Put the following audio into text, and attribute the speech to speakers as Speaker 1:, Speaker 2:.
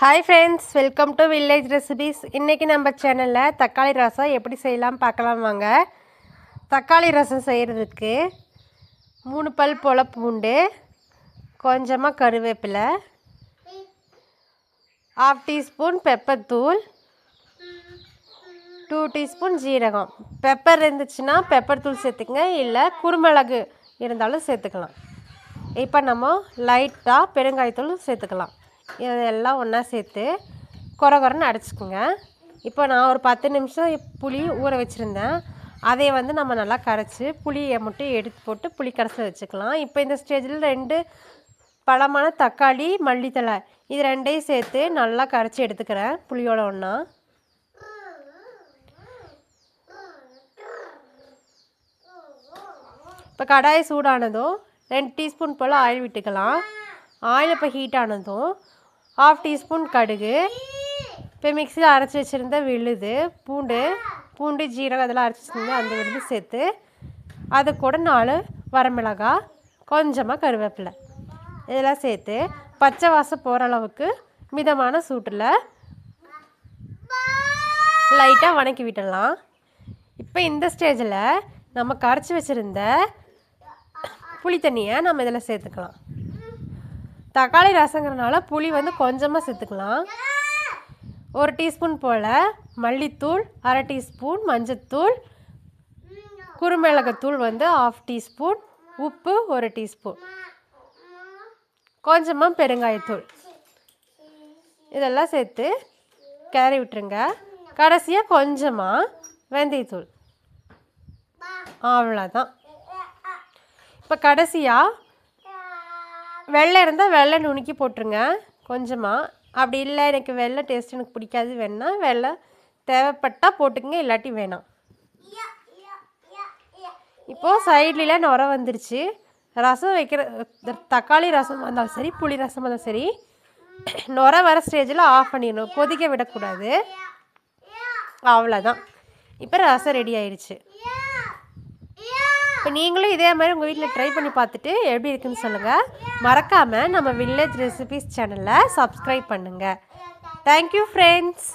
Speaker 1: Hi friends welcome to village recipes இன்றைக்கி நம்ம சேனலில் தக்காளி ரசம் எப்படி செய்யலாம் பார்க்கலாம் வாங்க. தக்காளி ரசம் செய்கிறதுக்கு மூணு பல் போல் பூண்டு கொஞ்சமாக கருவேப்பிலை ஹாஃப் டீஸ்பூன் பெப்பர்தூள் டூ டீஸ்பூன் ஜீரகம். பெப்பர் இருந்துச்சுன்னா பெப்பர் தூள் சேர்த்துக்கங்க இல்லை குருமிளகு இருந்தாலும் சேர்த்துக்கலாம். இப்போ நம்ம லைட்டாக பெருங்காயத்தூள் சேர்த்துக்கலாம். இதெல்லாம் ஒன்றா சேர்த்து குறை குறைன்னு அடிச்சுக்குங்க. இப்போ நான் ஒரு பத்து நிமிஷம் புளி ஊற வச்சுருந்தேன். அதை வந்து நம்ம நல்லா கரைச்சி புளியை மட்டும் எடுத்து போட்டு புளி கரைச்சி வச்சுக்கலாம். இப்போ இந்த ஸ்டேஜில் ரெண்டு பழமான தக்காளி மல்லித்தழை இது ரெண்டையும் சேர்த்து நல்லா கரைச்சி எடுத்துக்கிறேன் புளியோட ஒன்றா இப்போ கடாய் சூடானதும் ரெண்டு டீஸ்பூன் போல் ஆயில் விட்டுக்கலாம். ஆயில் இப்போ ஹீட் ஆனதும் ஹாஃப் டீஸ்பூன் கடுகு. இப்போ மிக்சியில் அரைச்சி வச்சுருந்த விழுது பூண்டு பூண்டு ஜீரகம் அதெல்லாம் அரைச்சி வச்சுருந்தா அந்த விழுது சேர்த்து அது கூட நாலு வரமிளகாய் கொஞ்சமாக கருவேப்பிலை. இதெல்லாம் சேர்த்து பச்சை வாசம் போகிற அளவுக்கு மிதமான சூட்டில் லைட்டாக வணக்கி விட்டுடலாம். இப்போ இந்த ஸ்டேஜில் நம்ம கரைச்சி வச்சுருந்த புளி தண்ணியை நம்ம இதில் சேர்த்துக்கலாம். தக்காளி ரசங்கிறனால புளி வந்து கொஞ்சமாக சேர்த்துக்கலாம். ஒரு டீஸ்பூன் போல் மல்லித்தூள் அரை டீஸ்பூன் மஞ்சத்தூள் குருமிளகுத்தூள் வந்து ஆஃப் டீஸ்பூன் உப்பு ஒரு டீஸ்பூன். கொஞ்சமாக பெருங்காயத்தூள். இதெல்லாம் சேர்த்து கிளறி விட்டுருங்க. கடைசியாக கொஞ்சமாக வெந்தயத்தூள். அவ்வளோதான் இப்போ கடைசியாக வெள்ளை இருந்தால் வெள்ளை நுணுக்கி போட்டுருங்க. கொஞ்சமாக அப்படி இல்லை எனக்கு வெள்ளை டேஸ்ட் எனக்கு பிடிக்காது. வேணா வெள்ளை தேவைப்பட்டால் போட்டுக்கங்க இல்லாட்டி வேணாம். இப்போது சைட்லலாம் நுர வந்துருச்சு. ரசம் வைக்கிற தக்காளி ரசம் வந்தாலும் சரி புளி ரசம் வந்தாலும் சரி நுர வர ஸ்டேஜில் ஆஃப் பண்ணிடணும். கொதிக்க விடக்கூடாது. அவ்வளோதான் இப்போ ரசம் ரெடி ஆயிடுச்சு. இப்போ நீங்களும் இதே மாதிரி உங்கள் வீட்டில் ட்ரை பண்ணி பார்த்துட்டு எப்படி இருக்குன்னு சொல்லுங்கள் மறக்காமல் நம்ம வில்லேஜ் ரெசிபிஸ் சேனலை சப்ஸ்கிரைப் பண்ணுங்கள் தேங்க்யூ ஃப்ரெண்ட்ஸ்